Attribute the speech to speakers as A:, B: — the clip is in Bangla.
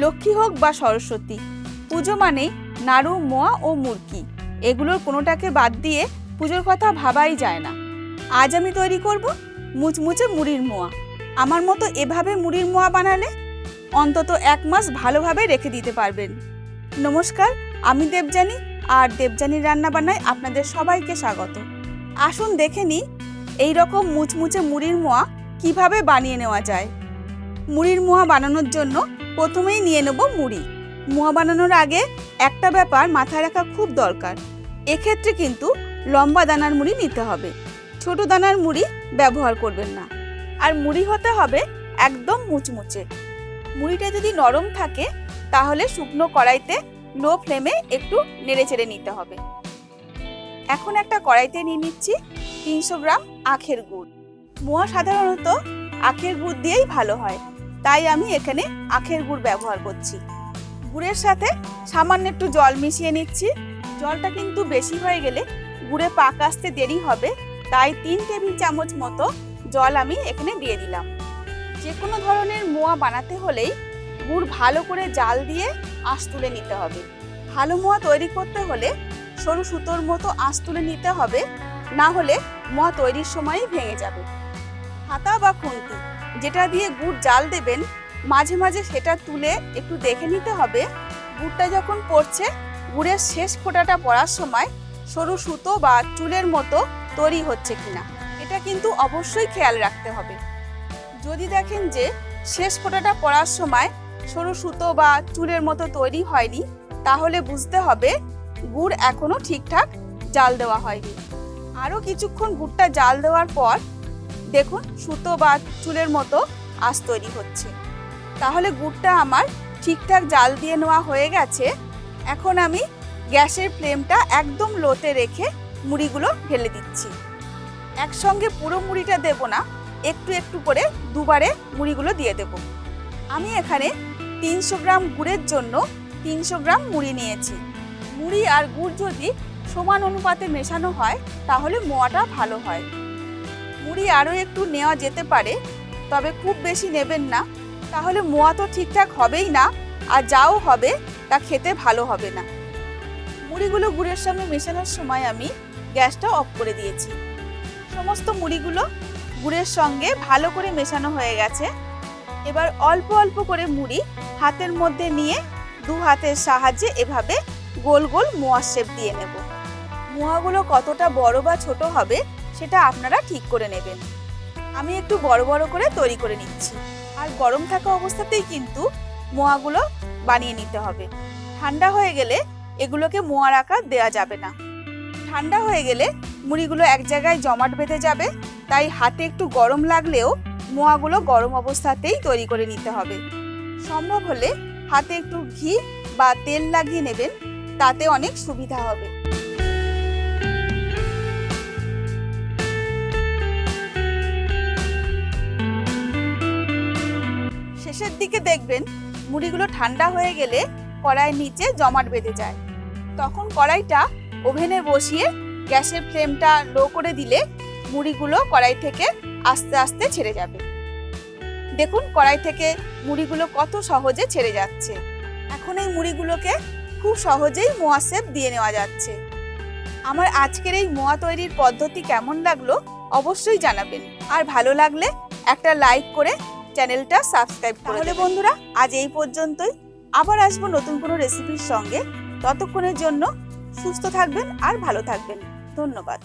A: লক্ষ্মী হোক বা সরস্বতী, পুজো মানেই নাড়ু, মোয়া ও মুরকি। এগুলোর কোনোটাকে বাদ দিয়ে পুজোর কথা ভাবাই যায় না। আজ আমি তৈরি করব মুচমুচে মুড়ির মোয়া। আমার মতো এভাবে মুড়ির মোয়া বানালে অন্তত এক মাস ভালোভাবে রেখে দিতে পারবেন। নমস্কার, আমি দেবজানী আর দেবজানীর রান্নাবান্নায় আপনাদের সবাইকে স্বাগত। আসুন দেখে নিই এই রকম মুচমুচে মুড়ির মোয়া কীভাবে বানিয়ে নেওয়া যায়। মুড়ির মোয়া বানানোর জন্য প্রথমেই নিয়ে নেব মুড়ি। মোয়া বানানোর আগে একটা ব্যাপার মাথায় রাখা খুব দরকার। এক্ষেত্রে কিন্তু লম্বা দানার মুড়ি নিতে হবে। ছোট দানার মুড়ি ব্যবহার করবেন না। আর মুড়ি হতে হবে একদম মুচমুচে। মুড়িটা যদি নরম থাকে, তাহলে শুকনো কড়াইতে লো ফ্লেমে একটু নেড়ে চেড়ে নিতে হবে। এখন একটা কড়াইতে নিয়ে নিচ্ছি তিনশো গ্রাম আখের গুড়। মোয়া সাধারণত আখের গুড় দিয়েই ভালো হয়। তাই আমি এখানে আখের গুড় ব্যবহার করছি। গুড়ের সাথে সামান্য একটু জল মিশিয়ে নিচ্ছি। জলটা কিন্তু বেশি হয়ে গেলে গুড়ে পাক আসতে দেরি হবে, তাই তিন টেবিল চামচ মতো জল আমি এখানে দিয়ে দিলাম। যে কোনো ধরনের মোয়া বানাতে হলেই গুড় ভালো করে জাল দিয়ে আঁশ তুলে নিতে হবে। ভালো মোয়া তৈরি করতে হলে সরু সুতোর মতো আঁশ তুলে নিতে হবে, না হলে মোয়া তৈরির সময়ই ভেঙে যাবে। হাতা বা খুন্তি যেটা দিয়ে গুড় জাল দেবেন, মাঝে মাঝে সেটা তুলে একটু দেখে নিতে হবে। গুড়টা যখন পড়ছে, গুড়ের শেষ ফোঁটাটা পড়ার সময় সরু সুতো বা চুলের মতো তৈরি হচ্ছে কিনা, এটা কিন্তু অবশ্যই খেয়াল রাখতে হবে। যদি দেখেন যে শেষ ফোঁটাটা পড়ার সময় সরু সুতো বা চুলের মতো তৈরি হয়নি, তাহলে বুঝতে হবে গুড় এখনও ঠিকঠাক জাল দেওয়া হয়নি। আরও কিছুক্ষণ গুড়টা জাল দেওয়ার পর দেখুন, সুতো বা চুলের মতো আঁশ তৈরি হচ্ছে। তাহলে গুড়টা আমার ঠিকঠাক জাল দিয়ে নেওয়া হয়ে গেছে। এখন আমি গ্যাসের ফ্লেমটা একদম লোতে রেখে মুড়িগুলো ঢেলে দিচ্ছি। একসঙ্গে পুরো মুড়িটা দেব না, একটু একটু করে দুবারে মুড়িগুলো দিয়ে দেব। আমি এখানে তিনশো গ্রাম গুড়ের জন্য তিনশো গ্রাম মুড়ি নিয়েছি। মুড়ি আর গুড় যদি সমান অনুপাতে মেশানো হয়, তাহলে মোয়াটা ভালো হয়। মুড়ি আরও একটু নেওয়া যেতে পারে, তবে খুব বেশি নেবেন না। তাহলে মোয়া তো ঠিকঠাক হবেই না, আর যাও হবে, তা খেতে ভালো হবে না। মুড়িগুলো গুড়ের সঙ্গে মেশানোর সময় আমি গ্যাসটা অফ করে দিয়েছি। সমস্ত মুড়িগুলো গুড়ের সঙ্গে ভালো করে মেশানো হয়ে গেছে। এবার অল্প অল্প করে মুড়ি হাতের মধ্যে নিয়ে দু হাতের সাহায্যে এভাবে গোল গোল মোয়ার শেপ দিয়ে নেব। মোয়াগুলো কতটা বড় বা ছোট হবে সেটা আপনারা ঠিক করে নেবেন। আমি একটু বড় বড় করে তৈরি করে নিচ্ছি। আর গরম থাকা অবস্থাতেই কিন্তু মোয়াগুলো বানিয়ে নিতে হবে। ঠান্ডা হয়ে গেলে এগুলোকে মোয়ার আকার দেওয়া যাবে না। ঠান্ডা হয়ে গেলে মুড়িগুলো এক জায়গায় জমাট বেঁধে যাবে। তাই হাতে একটু গরম লাগলেও মোয়াগুলো গরম অবস্থাতেই তৈরি করে নিতে হবে। সম্ভব হলে হাতে একটু ঘি বা তেল লাগিয়ে নেবেন। তাতে অনেক সুবিধা হবে। দিকে দেখবেন মুড়িগুলো ঠান্ডা হয়ে গেলে কড়াইয়ের নিচে জমাট বেঁধে যায়। তখন কড়াইটা ওভেনে বসিয়ে গ্যাসের ফ্লেমটা লো করে দিলে মুড়িগুলো কড়াই থেকে আস্তে আস্তে ছেড়ে যাবে। দেখুন কড়াই থেকে মুড়িগুলো কত সহজে ছেড়ে যাচ্ছে। এখন এই মুড়িগুলোকে খুব সহজেই মোয়া শেপ দিয়ে নেওয়া যাচ্ছে। আমার আজকের এই মোয়া তৈরির পদ্ধতি কেমন লাগল অবশ্যই জানাবেন। আর ভালো লাগলে একটা লাইক করে চ্যানেলটা সাবস্ক্রাইব করে তাহলে বন্ধুরা আজ এই পর্যন্তই। আবার আসব নতুন কোনো রেসিপির সঙ্গে। ততক্ষণের জন্য সুস্থ থাকবেন আর ভালো থাকবেন। ধন্যবাদ।